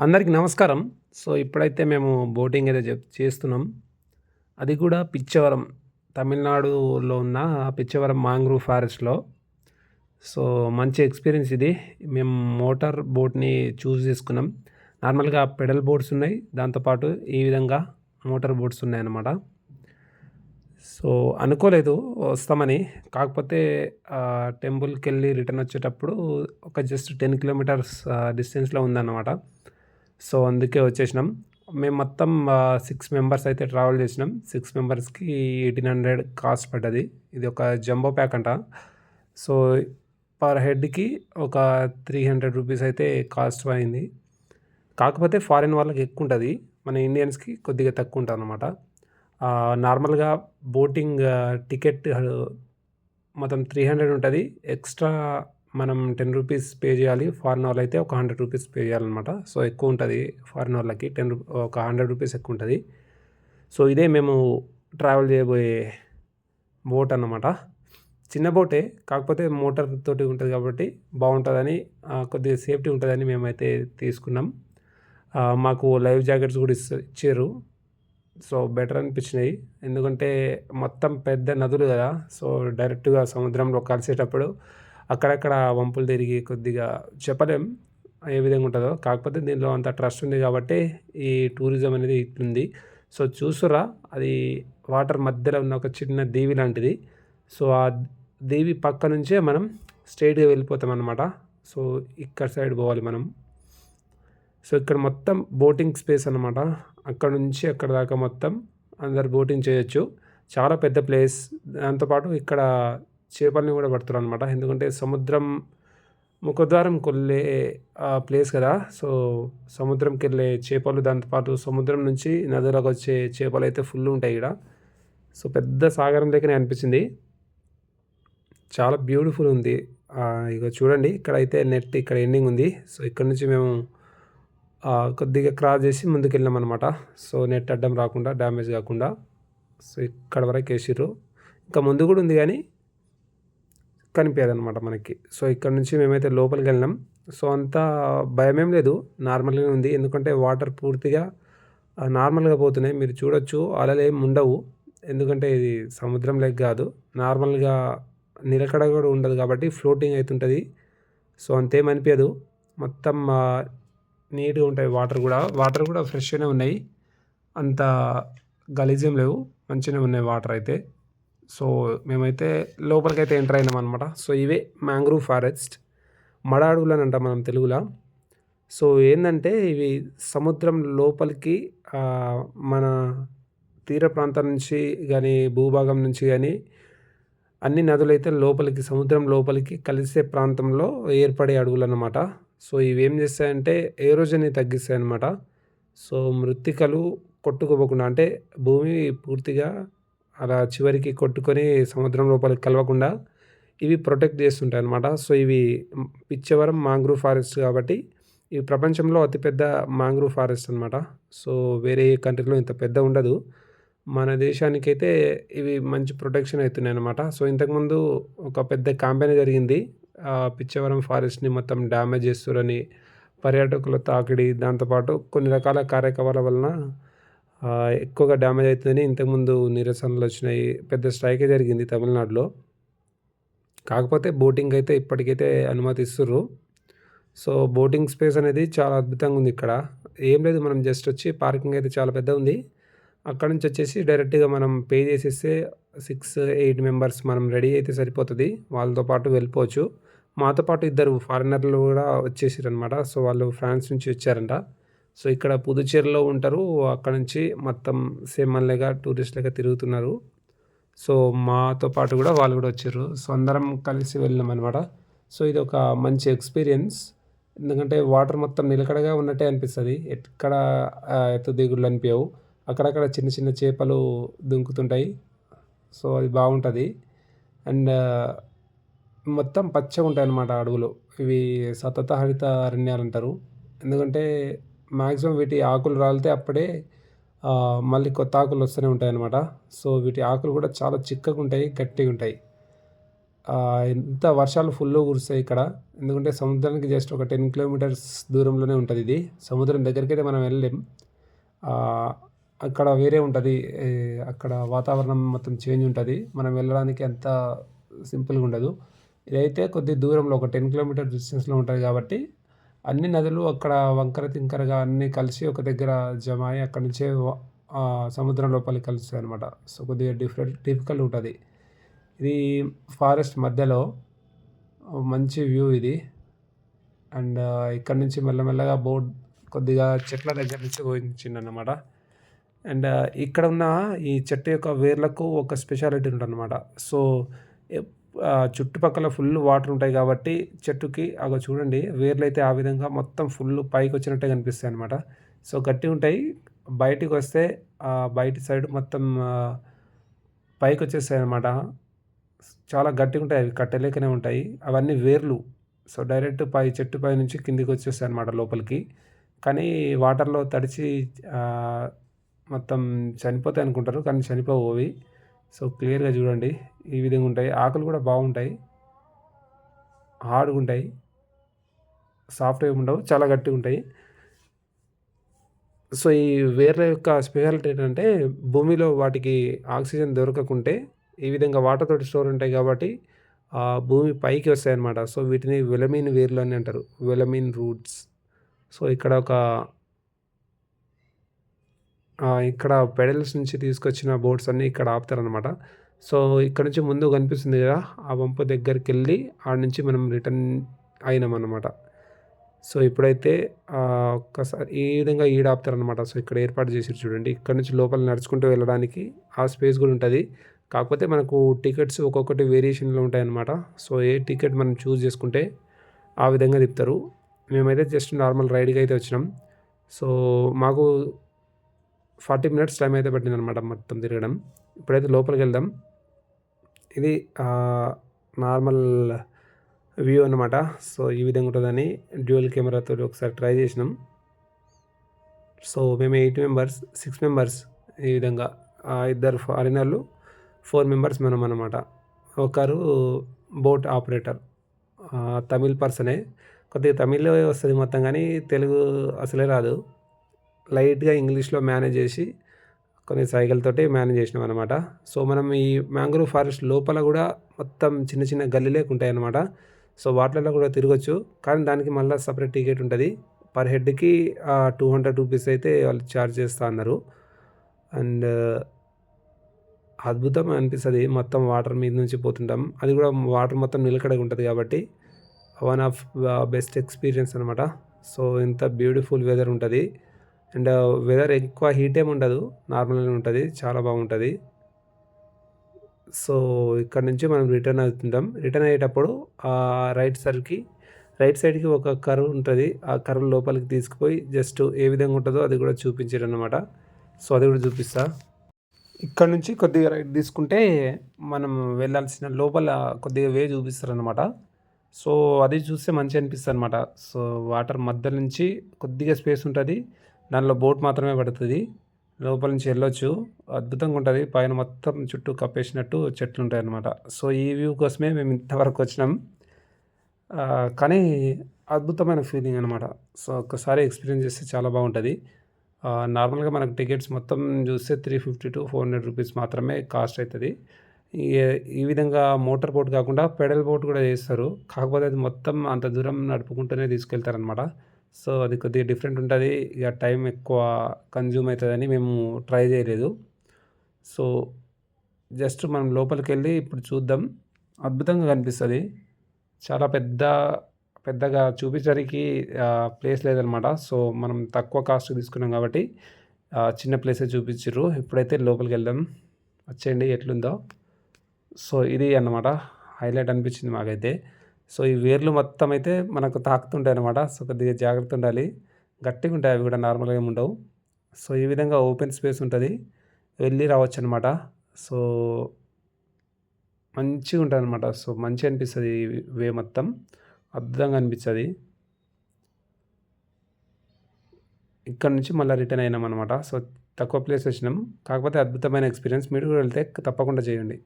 అందరికి నమస్కారం. సో, ఇప్పుడైతే మేము బోటింగ్ అయితే జెప్ చేస్తున్నాం. అది కూడా పిచ్చవరం. తమిళనాడులో ఉన్న పిచ్చవరం మాంగ్రూవ్ ఫారెస్ట్‌లో. సో, మంచి ఎక్స్‌పీరియన్స్ ఇది. మేము మోటార్ బోట్‌ని చూజ్ చేసుకున్నాం. నార్మల్‌గా పెడల్ బోట్స్ ఉన్నాయి. దాంతో పాటు ఈ విధంగా మోటార్ బోట్స్ ఉన్నాయన్నమాట. సో, అనుకోలేదు వస్తామని. కాకపోతే టెంపుల్కి వెళ్ళి రిటర్న్ వచ్చేటప్పుడు ఒక జస్ట్ 10 కిలోమీటర్స్ డిస్టెన్స్‌లో ఉందన్నమాట. సో, అందుకే వచ్చేసినాం. మేము మొత్తం సిక్స్ మెంబర్స్ అయితే ట్రావెల్ చేసినాం. సిక్స్ మెంబర్స్‌కి 1800 కాస్ట్ పడ్డది. ఇది ఒక జంబో ప్యాక్ అంట. సో, పర్ హెడ్‌కి ఒక 300 రూపీస్ అయితే కాస్ట్ అయింది. కాకపోతే ఫారిన్ వాళ్ళకి ఎక్కువ ఉంటుంది మన ఇండియన్స్‌కి కొద్దిగా తక్కువ ఉంటుంది అనమాట నార్మల్‌గా బోటింగ్ టికెట్ మొత్తం త్రీ హండ్రెడ్ ఉంటుంది ఎక్స్‌ట్రా మనం 10 రూపీస్ పే చేయాలి. ఫారిన్ అయితే ఒక 100 రూపీస్ పే చేయాలన్నమాట. సో, ఎక్కువ ఉంటుంది ఫారెన్ వాళ్ళకి 10 రూ ఒక 100 రూపీస్ ఎక్కువ ఉంటుంది సో, ఇదే మేము ట్రావెల్ చేయబోయే బోట్ అన్నమాట. చిన్న బోటే. కాకపోతే మోటార్ తోటి ఉంటుంది కాబట్టి బాగుంటుందని కొద్దిగా సేఫ్టీ ఉంటుందని మేమైతే తీసుకున్నాం. మాకు లైఫ్ జాకెట్స్ కూడా ఇస్ సో, బెటర్ అనిపించినాయి. ఎందుకంటే మొత్తం పెద్ద నదులు కదా! సో, డైరెక్ట్‌గా సముద్రంలో కలిసేటప్పుడు అక్కడక్కడ వంపులు తిరిగి కొద్దిగా చెప్పలేం ఏ విధంగా ఉంటుందో కాకపోతే దీనిలో అంత ట్రస్ట్ ఉంది కాబట్టి ఈ టూరిజం అనేది ఇట్లుంది. సో, చూసురా అది వాటర్ మధ్యలో ఉన్న ఒక చిన్న దీవి లాంటిది. సో, ఆ దీవి పక్క నుంచే మనం స్టేట్గా వెళ్ళిపోతాం అనమాట సో, ఇక్కడ సైడ్ పోవాలి మనం. సో, ఇక్కడ మొత్తం బోటింగ్ స్పేస్ అన్నమాట. అక్కడ నుంచి అక్కడ దాకా మొత్తం అందరు బోటింగ్ చేయొచ్చు. చాలా పెద్ద ప్లేస్. దాంతోపాటు ఇక్కడ చేపల్ని కూడా పడతారు అనమాట ఎందుకంటే సముద్రం ముఖద్వారం కొల్లే ప్లేస్ కదా! సో, సముద్రంకెళ్ళే చేపలు దాంతో పాటు సముద్రం నుంచి నదిలోకి వచ్చే చేపలు అయితే ఫుల్ ఉంటాయి ఇక్కడ సో, పెద్ద సాగరం లేకనే అనిపించింది. చాలా బ్యూటిఫుల్ ఉంది. ఇక చూడండి చూడండి ఇక్కడైతే నెట్ ఇక్కడ ఎండింగ్ ఉంది. సో, ఇక్కడ నుంచి మేము కొద్దిగా క్రాస్ చేసి ముందుకెళ్ళామన్నమాట. సో, నెట్ అడ్డం రాకుండా డ్యామేజ్ కాకుండా. సో, ఇక్కడ వరకు వేసిర్రు ఇంకా ముందు కూడా ఉంది కానీ కనిపించదు అనమాట మనకి. సో, ఇక్కడ నుంచి మేమైతే లోపలికి వెళ్ళినాం సో, అంత భయమేం లేదు. నార్మల్‌గానే ఉంది. ఎందుకంటే వాటర్ పూర్తిగా నార్మల్‌గా పోతున్నాయి. మీరు చూడొచ్చు అలలేం ఉండవు. ఎందుకంటే ఇది సముద్రం లెగ్ కాదు. నార్మల్‌గా నిలకడ కూడా ఉండదు కాబట్టి ఫ్లోటింగ్ అవుతుంటుంది సో, అంతేం అనిపించదు మొత్తం నీట్‌గా ఉంటాయి వాటర్ కూడా. వాటర్ కూడా ఫ్రెష్‌గానే ఉన్నాయి. అంత గలీజం లేవు. మంచిగానే ఉన్నాయి వాటర్ అయితే. సో, మేమైతే లోపలికైతే ఎంటర్ అయినాం అనమాట సో, ఇవే మ్యాంగ్రూవ్ ఫారెస్ట్. మడ అని అంటాం మనం తెలుగులో. సో, ఏందంటే ఇవి సముద్రం లోపలికి మన తీర ప్రాంతం నుంచి కానీ భూభాగం నుంచి కానీ అన్ని నదులు అయితే లోపలికి సముద్రం లోపలికి కలిసే ప్రాంతంలో ఏర్పడే అడవులు అనమాట సో, ఇవి ఏం చేస్తాయంటే ఏరోజన్ని తగ్గిస్తాయి అనమాట సో, మృత్తికలు కొట్టుకుపోకుండా అంటే భూమి పూర్తిగా అలా చివరికి కొట్టుకొని సముద్రం లోపలికి కలవకుండా ఇవి ప్రొటెక్ట్ చేస్తుంటాయి అనమాట సో, ఇవి పిచ్చవరం మాంగ్రూవ్ ఫారెస్ట్ కాబట్టి ఇవి ప్రపంచంలో అతిపెద్ద మాంగ్రూవ్ ఫారెస్ట్ అనమాట సో, వేరే కంట్రీలో ఇంత పెద్ద ఉండదు. మన దేశానికైతే ఇవి మంచి ప్రొటెక్షన్ అవుతున్నాయి అనమాట సో, ఇంతకుముందు ఒక పెద్ద క్యాంపెయిన్ జరిగింది. పిచ్చవరం ఫారెస్ట్‌ని మొత్తం డ్యామేజ్ చేస్తుర్రని పర్యాటకుల తాకిడి దాంతో పాటు కొన్ని రకాల కార్యకలాపాల వలన ఎక్కువగా డ్యామేజ్ అవుతుందని ఇంతకుముందు నిరసనలు వచ్చినాయి పెద్ద స్ట్రైకే జరిగింది తమిళనాడులో. కాకపోతే బోటింగ్ అయితే ఇప్పటికైతే అనుమతిస్తుర్రు. సో, బోటింగ్ స్పేస్ అనేది చాలా అద్భుతంగా ఉంది ఇక్కడ. ఏం లేదు మనం జస్ట్ వచ్చి పార్కింగ్ అయితే చాలా పెద్దగుంది. అక్కడ నుంచి వచ్చేసి డైరెక్ట్‌గా మనం పే చేసేస్తే 6, 8 మెంబర్స్ మనం రెడీ అయితే సరిపోతుంది వాళ్ళతో పాటు వెళ్ళిపోవచ్చు. మాతో పాటు ఇద్దరు ఫారినర్‌లు కూడా వచ్చేసారనమాట సో, వాళ్ళు ఫ్రాన్స్ నుంచి వచ్చారంట. సో, ఇక్కడ పుదుచేరిలో ఉంటారు. అక్కడ నుంచి మొత్తం సేమ్ మనలాగా టూరిస్ట్ లెక్క తిరుగుతున్నారు. సో, మాతో పాటు కూడా వాళ్ళు కూడా వచ్చారు సో, అందరం కలిసి వెళ్ళినాం అనమాట సో, ఇది ఒక మంచి ఎక్స్‌పీరియన్స్. ఎందుకంటే వాటర్ మొత్తం నిలకడగా ఉన్నట్టే అనిపిస్తుంది ఎక్కడ ఎత్తు దిగుళ్ళు అనిపించవు అక్కడక్కడ చిన్న చిన్న చేపలు దుంకుతుంటాయి. సో, అది బాగుంటుంది అండ్ మొత్తం పచ్చగా పచ్చగుంటాయన్నమాట అడవులు. ఇవి సతత హరిత అరణ్యాలంటారు. ఎందుకంటే మ్యాక్సిమం వీటి ఆకులు రాలితే అప్పుడే మళ్ళీ కొత్త ఆకులు వస్తూనే ఉంటాయి అన్నమాట సో, వీటి ఆకులు కూడా చాలా చిక్కగా ఉంటాయి గట్టిగా ఉంటాయి. ఎంత వర్షాలు ఫుల్గా కురుస్తాయి ఇక్కడ. ఎందుకంటే సముద్రానికి జస్ట్ ఒక టెన్ కిలోమీటర్స్ దూరంలోనే ఉంటుంది ఇది. సముద్రం దగ్గరికి అయితే మనం వెళ్ళలేం. అక్కడ వేరే ఉంటుంది. అక్కడ వాతావరణం మొత్తం చేంజ్ ఉంటుంది. మనం వెళ్ళడానికి అంత సింపుల్గా ఉండదు. ఇదైతే కొద్ది దూరంలో ఒక టెన్ కిలోమీటర్ డిస్టెన్స్లో ఉంటుంది కాబట్టి అన్ని నదులు అక్కడ వంకర తింకరగా అన్నీ కలిసి ఒక దగ్గర జమ అయ్యి అక్కడి నుంచే సముద్రం లోపలికి కలుస్తాయి అనమాట సో కొద్దిగా డిఫరెంట్ డిఫికల్ట్ ఉంటుంది. ఇది ఫారెస్ట్ మధ్యలో మంచి వ్యూ ఇది. అండ్ ఇక్కడ నుంచి మెల్లమెల్లగా బోట్ కొద్దిగా చెట్ల దగ్గర నుంచి పోయించింది అనమాట అండ్ ఇక్కడ ఉన్న ఈ చెట్టు యొక్క వేర్లకు ఒక స్పెషాలిటీ ఉంటుందన్నమాట సో చుట్టుపక్కల ఫుల్ వాటర్ ఉంటాయి కాబట్టి చెట్టుకి అగో చూడండి వేర్లు అయితే ఆ విధంగా మొత్తం ఫుల్ పైకి వచ్చినట్టే కనిపిస్తాయి అనమాట సో గట్టి ఉంటాయి. బయటికి వస్తే బయటి సైడ్ మొత్తం పైకి వచ్చేస్తాయి అనమాట చాలా గట్టిగా ఉంటాయి అవి కట్టలేకనే ఉంటాయి. అవన్నీ వేర్లు. సో డైరెక్ట్ పై చెట్టు పై నుంచి కిందికి వచ్చేస్తాయి అనమాట లోపలికి. కానీ వాటర్లో తడిచి మొత్తం చనిపోతాయి అనుకుంటారు కానీ చనిపోవు అవి. సో క్లియర్గా చూడండి. ఈ విధంగా ఉంటాయి. ఆకులు కూడా బాగుంటాయి. హార్డ్గా ఉంటాయి సాఫ్ట్గా ఉండవు. చాలా గట్టిగా ఉంటాయి. సో ఈ వేర్ల యొక్క స్పెషాలిటీ ఏంటంటే భూమిలో వాటికి ఆక్సిజన్ దొరకకుంటే ఈ విధంగా వాటర్ తోటి స్టోర్ ఉంటాయి కాబట్టి ఆ భూమి పైకి వస్తాయి అన్నమాట సో వీటిని వెలమిన్ వేర్లు అని అంటారు. వెలమిన్ రూట్స్. సో ఇక్కడ ఒక ఇక్కడ పెడల్స్ నుంచి తీసుకొచ్చిన బోట్స్ అన్నీ ఇక్కడ ఆపుతారనమాట సో ఇక్కడ నుంచి ముందు కనిపిస్తుంది కదా ఆ వంపు దగ్గరికి వెళ్ళి ఆడ నుంచి మనం రిటర్న్ అయినాం సో ఇప్పుడైతే ఒక్కసారి ఈ విధంగా ఈడ ఆపుతారనమాట సో ఇక్కడ ఏర్పాటు చేసి చూడండి. ఇక్కడ నుంచి లోపల నడుచుకుంటూ వెళ్ళడానికి ఆ స్పేస్ కూడా ఉంటుంది. కాకపోతే మనకు టికెట్స్ ఒక్కొక్కటి వేరియేషన్లో ఉంటాయన్నమాట. సో ఏ టికెట్ మనం చూస్ చేసుకుంటే ఆ విధంగా తిప్పుతారు. మేమైతే జస్ట్ నార్మల్ రైడ్కి అయితే వచ్చినాం. సో మాకు ఫార్టీ మినిట్స్ టైం అయితే పట్టింది అనమాట మొత్తం తిరగడం. ఇప్పుడైతే లోపలికి వెళ్దాం. ఇది నార్మల్ వ్యూ అనమాట సో ఈ విధంగా ఉంటుందని డ్యూయల్ కెమెరాతో ఒకసారి ట్రై చేసినాం. సో మేము ఎయిట్ మెంబర్స్ సిక్స్ మెంబర్స్ ఈ విధంగా. ఇద్దరు ఫారినర్లు ఫోర్ మెంబర్స్ మనం అనమాట ఒకరు బోట్ ఆపరేటర్ తమిళ్ పర్సనే. కొద్దిగా తమిళ్ వస్తుంది మొత్తం కానీ తెలుగు అసలే రాదు. లైట్గా ఇంగ్లీష్లో మేనేజ్ చేసి కొన్ని సైకిల్తోటి మేనేజ్ చేసినాం అనమాట సో మనం ఈ మ్యాంగ్రోవ్ ఫారెస్ట్ లోపల కూడా మొత్తం చిన్న చిన్న గల్లీలేకు ఉంటాయి అనమాట సో వాటిలలో కూడా తిరగచ్చు. కానీ దానికి మళ్ళీ సపరేట్ టికెట్ ఉంటుంది. పర్ హెడ్కి టూ హండ్రెడ్ రూపీస్ అయితే వాళ్ళు ఛార్జ్ చేస్తూ అన్నారు. అండ్ అద్భుతం అనిపిస్తుంది. మొత్తం వాటర్ మీద నుంచి పోతుంటాం. అది కూడా వాటర్ మొత్తం నిలకడగా ఉంటుంది కాబట్టి వన్ ఆఫ్ బెస్ట్ ఎక్స్పీరియన్స్ అనమాట సో ఇంత బ్యూటిఫుల్ వెదర్ ఉంటుంది. అండ్ వెదర్ ఎక్కువ హీట్ ఏమి ఉండదు. నార్మల్గా ఉంటుంది. చాలా బాగుంటుంది. సో ఇక్కడ నుంచి మనం రిటర్న్ అవుతుందాం రిటర్న్ అయ్యేటప్పుడు ఆ రైట్ సైడ్కి రైట్ సైడ్కి ఒక కర్వ్ ఉంటుంది. ఆ కర్వ్ లోపలికి తీసుకుపోయి జస్ట్ ఏ విధంగా ఉంటుందో అది కూడా చూపించారు అనమాట సో అది కూడా చూపిస్తా. ఇక్కడ నుంచి కొద్దిగా రైట్ తీసుకుంటే మనం వెళ్ళాల్సిన లోపల కొద్దిగా వే చూపిస్తారు అనమాట సో అది చూస్తే మంచి అనిపిస్తుంది అనమాట సో వాటర్ మధ్య నుంచి కొద్దిగా స్పేస్ ఉంటుంది. దానిలో బోట్ మాత్రమే పడుతుంది. లోపల నుంచి వెళ్ళొచ్చు. అద్భుతంగా ఉంటుంది. పైన మొత్తం చుట్టూ కప్పేసినట్టు చెట్లు ఉంటాయి అన్నమాట. సో ఈ వ్యూ కోసమే మేము ఇంతవరకు వచ్చినాం. కానీ అద్భుతమైన ఫీలింగ్ అనమాట సో ఒక్కసారి ఎక్స్పీరియన్స్ చేస్తే చాలా బాగుంటుంది. నార్మల్గా మనకు టికెట్స్ మొత్తం చూస్తే three fifty to four hundred rupees మాత్రమే కాస్ట్ అవుతుంది ఈ విధంగా మోటార్ బోట్ కాకుండా పెడల్ బోట్ కూడా చేస్తారు. కాకపోతే అది మొత్తం అంత దూరం నడుపుకుంటూనే తీసుకెళ్తారనమాట సో అది కొద్దిగా డిఫరెంట్ ఉంటుంది. ఇక టైం ఎక్కువ కన్జ్యూమ్ అవుతుందని మేము ట్రై చేయలేదు. సో జస్ట్ మనం లోపలికి వెళ్ళి ఇప్పుడు చూద్దాం. అద్భుతంగా కనిపిస్తుంది. చాలా పెద్ద పెద్దగా చూపించడానికి ప్లేస్ లేదనమాట. సో మనం తక్కువ కాస్ట్ తీసుకున్నాం కాబట్టి చిన్న ప్లేసే చూపించారు ఇప్పుడైతే లోపలికి వెళ్దాం వచ్చేయండి ఎట్లుందో. సో ఇది అన్నమాట. హైలైట్ అనిపించింది మాకైతే. సో ఈ వేర్లు మొత్తం అయితే మనకు తాకుతుంటాయి అనమాట సో కొద్దిగా జాగ్రత్త ఉండాలి. గట్టిగా ఉంటాయి అవి కూడా నార్మల్గా ఏమి ఉండవు. సో ఈ విధంగా ఓపెన్ స్పేస్ ఉంటుంది. వెళ్ళి రావచ్చు అనమాట సో మంచిగా ఉంటుంది అనమాట సో మంచిగా అనిపిస్తుంది వే మొత్తం. అద్భుతంగా అనిపిస్తుంది. ఇక్కడ నుంచి మళ్ళీ రిటర్న్ అయినాం అనమాట సో తక్కువ ప్లేస్ వచ్చినాం. కాకపోతే అద్భుతమైన ఎక్స్పీరియన్స్. మీరు కూడా వెళ్తే తప్పకుండా చేయండి.